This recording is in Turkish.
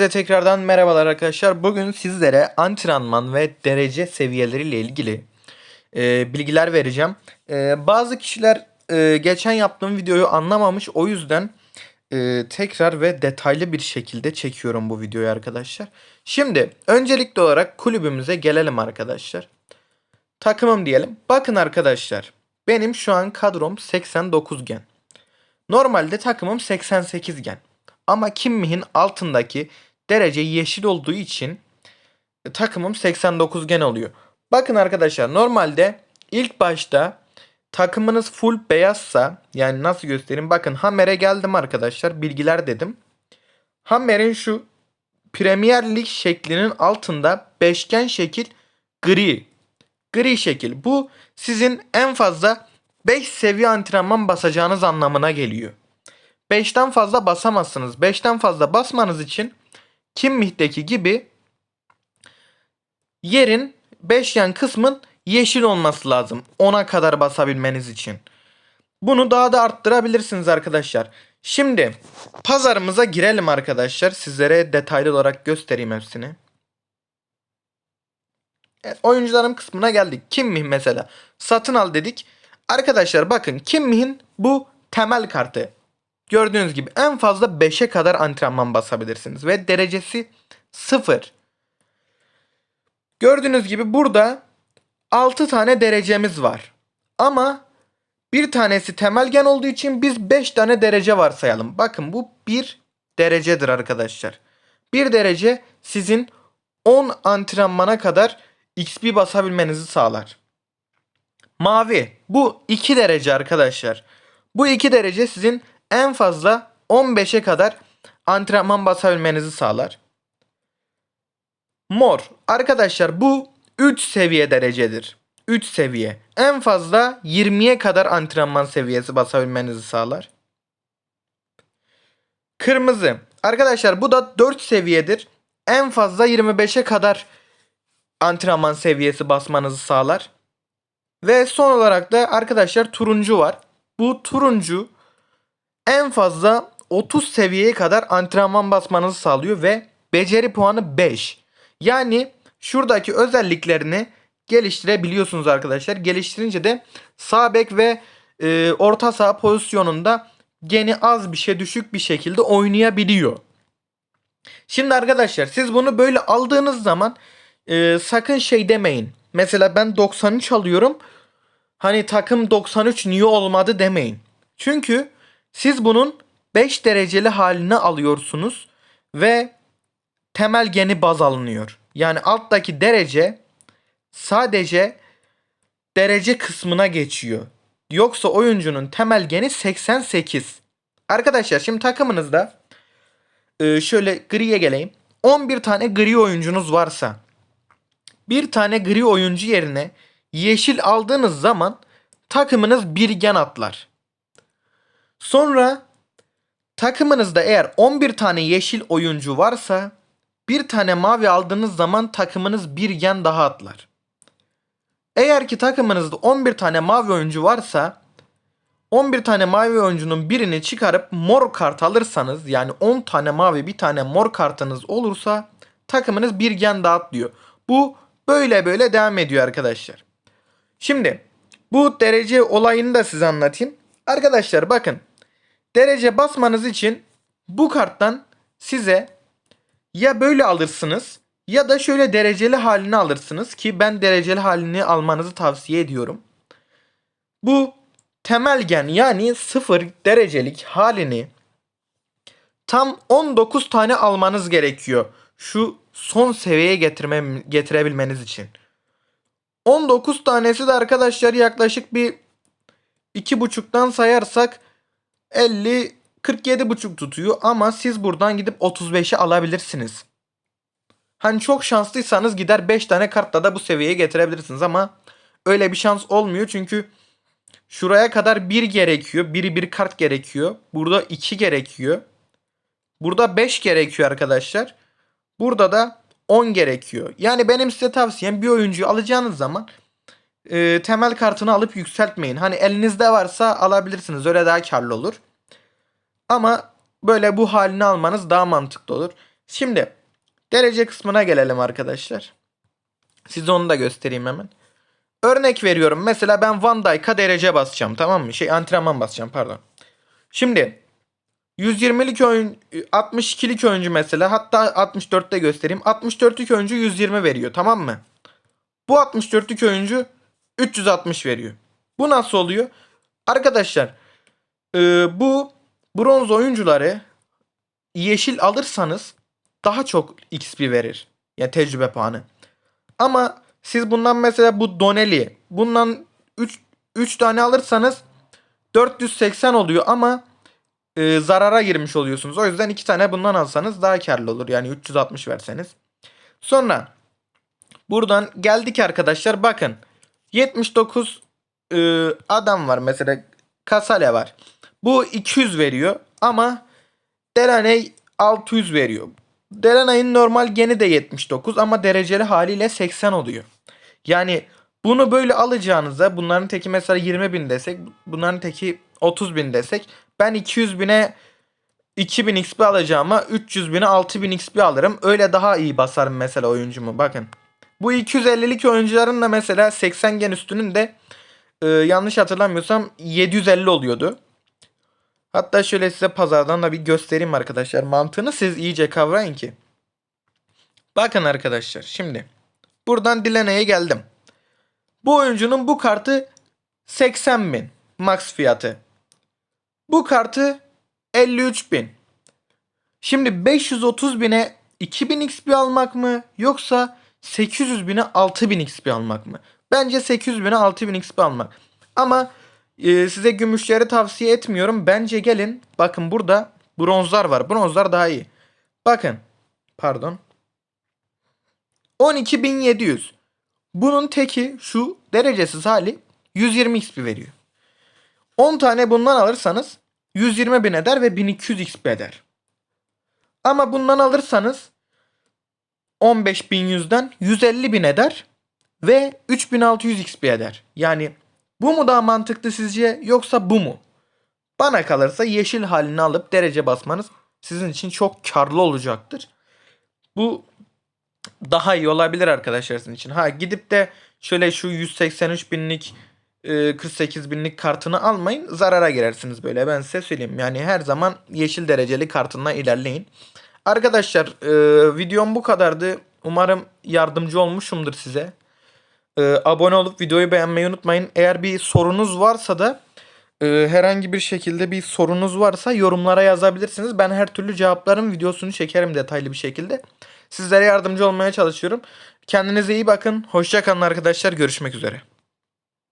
Size tekrardan merhabalar arkadaşlar. Bugün sizlere antrenman ve derece seviyeleriyle ilgili e, bilgiler vereceğim. E, bazı kişiler e, geçen yaptığım videoyu anlamamış. O yüzden e, tekrar ve detaylı bir şekilde çekiyorum bu videoyu arkadaşlar. Şimdi öncelikli olarak kulübümüze gelelim arkadaşlar. Takımım diyelim. Bakın arkadaşlar. Benim şu an kadrom 89 gen. Normalde takımım 88 gen. Ama Kimmih'in altındaki derece yeşil olduğu için e, takımım 89 gen oluyor. Bakın arkadaşlar normalde ilk başta takımınız full beyazsa yani nasıl göstereyim bakın Hammer'e geldim arkadaşlar bilgiler dedim. Hammer'in şu Premier Lig şeklinin altında beşgen şekil gri. Gri şekil. Bu sizin en fazla 5 seviye antrenman basacağınız anlamına geliyor. 5'ten fazla basamazsınız. 5'ten fazla basmanız için Kimmih'teki gibi yerin 5 yan kısmın yeşil olması lazım. 10'a kadar basabilmeniz için. Bunu daha da arttırabilirsiniz arkadaşlar. Şimdi pazarımıza girelim arkadaşlar. Sizlere detaylı olarak göstereyim hepsini. Evet, oyuncularım kısmına geldik. Kimmih mesela. Satın al dedik. Arkadaşlar bakın Kimmih'in bu temel kartı. Gördüğünüz gibi en fazla 5'e kadar antrenman basabilirsiniz. Ve derecesi 0. Gördüğünüz gibi burada 6 tane derecemiz var. Ama bir tanesi temel gen olduğu için biz 5 tane derece varsayalım. Bakın bu 1 derecedir arkadaşlar. 1 derece sizin 10 antrenmana kadar XP basabilmenizi sağlar. Mavi bu 2 derece arkadaşlar. Bu 2 derece sizin en fazla 15'e kadar antrenman basabilmenizi sağlar. Mor. Arkadaşlar bu 3 seviye derecedir. 3 seviye. En fazla 20'ye kadar antrenman seviyesi basabilmenizi sağlar. Kırmızı. Arkadaşlar bu da 4 seviyedir. En fazla 25'e kadar antrenman seviyesi basmanızı sağlar. Ve son olarak da arkadaşlar turuncu var. Bu turuncu en fazla 30 seviyeye kadar antrenman basmanızı sağlıyor ve beceri puanı 5. Yani şuradaki özelliklerini geliştirebiliyorsunuz arkadaşlar. Geliştirince de sağ bek ve e, orta saha pozisyonunda geni az bir şey düşük bir şekilde oynayabiliyor. Şimdi arkadaşlar siz bunu böyle aldığınız zaman e, sakın şey demeyin. Mesela ben 93 alıyorum. Hani takım 93 niye olmadı demeyin. Çünkü siz bunun 5 dereceli halini alıyorsunuz ve temel geni baz alınıyor. Yani alttaki derece sadece derece kısmına geçiyor. Yoksa oyuncunun temel geni 88. Arkadaşlar şimdi takımınızda e, şöyle griye geleyim. 11 tane gri oyuncunuz varsa bir tane gri oyuncu yerine yeşil aldığınız zaman takımınız bir gen atlar. Sonra takımınızda eğer 11 tane yeşil oyuncu varsa bir tane mavi aldığınız zaman takımınız bir gen daha atlar. Eğer ki takımınızda 11 tane mavi oyuncu varsa 11 tane mavi oyuncunun birini çıkarıp mor kart alırsanız yani 10 tane mavi bir tane mor kartınız olursa takımınız bir gen daha atlıyor. Bu böyle böyle devam ediyor arkadaşlar. Şimdi bu derece olayını da size anlatayım. Arkadaşlar bakın derece basmanız için bu karttan size ya böyle alırsınız ya da şöyle dereceli halini alırsınız ki ben dereceli halini almanızı tavsiye ediyorum. Bu temel gen yani sıfır derecelik halini tam 19 tane almanız gerekiyor. Şu son seviyeye getirme, getirebilmeniz için. 19 tanesi de arkadaşlar yaklaşık bir 2.5'tan sayarsak 50 47.5 tutuyor ama siz buradan gidip 35'i alabilirsiniz. Hani çok şanslıysanız gider 5 tane kartla da bu seviyeye getirebilirsiniz ama öyle bir şans olmuyor çünkü şuraya kadar 1 gerekiyor. Biri bir kart gerekiyor. Burada 2 gerekiyor. Burada 5 gerekiyor arkadaşlar. Burada da 10 gerekiyor. Yani benim size tavsiyem bir oyuncuyu alacağınız zaman e, temel kartını alıp yükseltmeyin. Hani elinizde varsa alabilirsiniz. Öyle daha karlı olur. Ama böyle bu halini almanız daha mantıklı olur. Şimdi derece kısmına gelelim arkadaşlar. Size onu da göstereyim hemen. Örnek veriyorum. Mesela ben Van Dijk'a derece basacağım tamam mı? Şey antrenman basacağım pardon. Şimdi 120'lik oyun 62'lik oyuncu mesela hatta 64'te göstereyim. 64'lük oyuncu 120 veriyor tamam mı? Bu 64'lük oyuncu 360 veriyor. Bu nasıl oluyor? Arkadaşlar e, bu bronz oyuncuları yeşil alırsanız daha çok XP verir. Yani tecrübe puanı. Ama siz bundan mesela bu Doneli bundan 3 3 tane alırsanız 480 oluyor ama e, zarara girmiş oluyorsunuz. O yüzden 2 tane bundan alsanız daha karlı olur. Yani 360 verseniz. Sonra buradan geldik arkadaşlar bakın. 79 e, adam var mesela Kasale var. Bu 200 veriyor ama Delaney 600 veriyor. Delaney'in normal geni de 79 ama dereceli haliyle 80 oluyor. Yani bunu böyle alacağınıza bunların teki mesela 20 bin desek bunların teki 30 bin desek ben 200 bine 2000 XP alacağıma 300 bine 6000 XP alırım. Öyle daha iyi basarım mesela oyuncumu bakın. Bu 250'lik oyuncuların da mesela 80 gen üstünün de e, yanlış hatırlamıyorsam 750 oluyordu. Hatta şöyle size pazardan da bir göstereyim arkadaşlar. Mantığını siz iyice kavrayın ki. Bakın arkadaşlar şimdi. Buradan Dilene'ye geldim. Bu oyuncunun bu kartı 80 bin max fiyatı. Bu kartı 53 bin. Şimdi 530 bine 2000 XP almak mı yoksa 800 bine 6000 XP almak mı? Bence 800 bine 6000 XP almak. Ama e, size gümüşleri tavsiye etmiyorum. Bence gelin. Bakın burada bronzlar var. Bronzlar daha iyi. Bakın. Pardon. 12700. Bunun teki şu derecesiz hali 120 XP veriyor. 10 tane bundan alırsanız 120 bin eder ve 1200 XP eder. Ama bundan alırsanız 15100'den 150 bin eder ve 3600 XP eder. Yani bu mu daha mantıklı sizce yoksa bu mu? Bana kalırsa yeşil halini alıp derece basmanız sizin için çok karlı olacaktır. Bu daha iyi olabilir arkadaşlar sizin için. Ha gidip de şöyle şu 183 binlik e, 48 binlik kartını almayın. Zarara girersiniz böyle ben size söyleyeyim. Yani her zaman yeşil dereceli kartından ilerleyin. Arkadaşlar e, videom bu kadardı. Umarım yardımcı olmuşumdur size. E, abone olup videoyu beğenmeyi unutmayın. Eğer bir sorunuz varsa da e, herhangi bir şekilde bir sorunuz varsa yorumlara yazabilirsiniz. Ben her türlü cevapların videosunu çekerim detaylı bir şekilde. Sizlere yardımcı olmaya çalışıyorum. Kendinize iyi bakın. Hoşçakalın arkadaşlar. Görüşmek üzere.